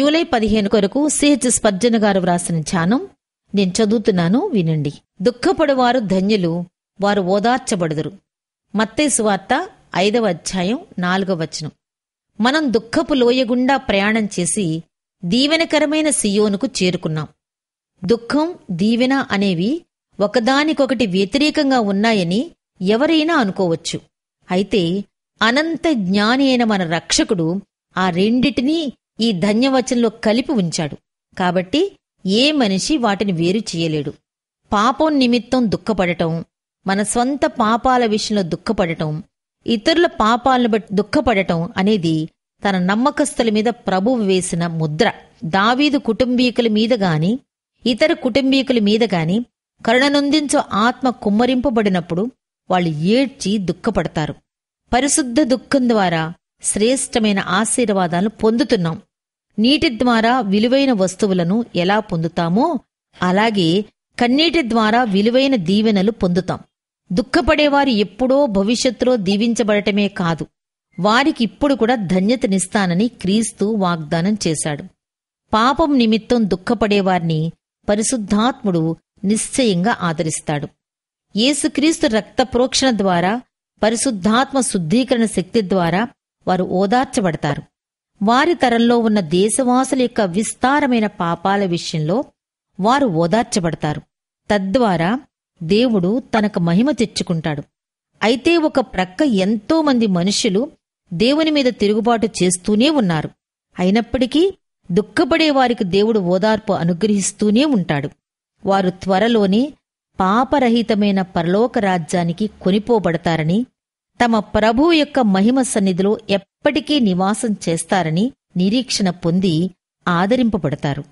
July పదిహేను కొరకు CH Spurgeon గారు వ్రాసిన ధ్యానం. నేను చదువుతున్నాను వినండి. దుఃఖపడువారు ధన్యులు వారు ఓదార్చబడుదురు. మత్తేసువార్త ఐదవ అధ్యాయం నాలుగవ వచనం. మనం దుఃఖపు లోయగుండా ప్రయాణం చేసి దీవెనకరమైన సియోనుకు చేరుకున్నాం. దుఃఖం దీవెన అనేవి ఒకదానికొకటి వ్యతిరేకంగా ఉన్నాయని ఎవరైనా అనుకోవచ్చు. అయితే అనంత జ్ఞాని అయిన మన రక్షకుడు ఆ రెండిటినీ ఈ ధన్యవచనంలో కలిపి ఉంచాడు. కాబట్టి ఏ మనిషి వాటిని వేరు చేయలేడు. పాపం నిమిత్తం దుఃఖపడటం మన స్వంత పాపాల విషయంలో దుఃఖపడటం ఇతరుల పాపాలను బట్టి దుఃఖపడటం అనేది తన నమ్మకస్తుల మీద ప్రభువు వేసిన ముద్ర. దావీదు కుటుంబీకుల మీద గాని ఇతర కుటుంబీకుల మీద గాని కరుణనొందించు ఆత్మ కుమ్మరింపబడినప్పుడు వాళ్ళు ఏడ్చి దుఃఖపడతారు. పరిశుద్ధ దుఃఖం ద్వారా శ్రేష్టమైన ఆశీర్వాదాలను పొందుతున్నాం. నీటి ద్వారా విలువైన వస్తువులను ఎలా పొందుతామో అలాగే కన్నీటి ద్వారా విలువైన దీవెనలు పొందుతాం. దుఃఖపడేవారు ఎప్పుడో భవిష్యత్తులో దీవించబడటమే కాదు. వారికి ఇప్పుడు కూడా ధన్యతనిస్తానని క్రీస్తు వాగ్దానం చేశాడు. పాపం నిమిత్తం దుఃఖపడేవారిని పరిశుద్ధాత్ముడు నిశ్చయంగా ఆదరిస్తాడు. యేసుక్రీస్తు రక్త ప్రోక్షణ ద్వారా పరిశుద్ధాత్మ శుద్ధీకరణ శక్తి ద్వారా వారు ఓదార్చబడతారు. వారి తరంలో ఉన్న దేశవాసుల యొక్క విస్తారమైన పాపాల విషయంలో వారు ఓదార్చబడతారు. తద్వారా దేవుడు తనకు మహిమ తెచ్చుకుంటాడు. అయితే ఒక ప్రక్క ఎంతో మంది దేవుని మీద తిరుగుబాటు చేస్తూనే ఉన్నారు. అయినప్పటికీ దుఃఖపడే వారికి దేవుడు ఓదార్పు అనుగ్రహిస్తూనే ఉంటాడు. వారు త్వరలోనే పాపరహితమైన పరలోక రాజ్యానికి కొనిపోబడతారని తమ ప్రభు యొక్క మహిమ సన్నిధిలో ఎప్పటికీ నివాసం చేస్తారని నిరీక్షణ పొంది ఆదరింపబడతారు.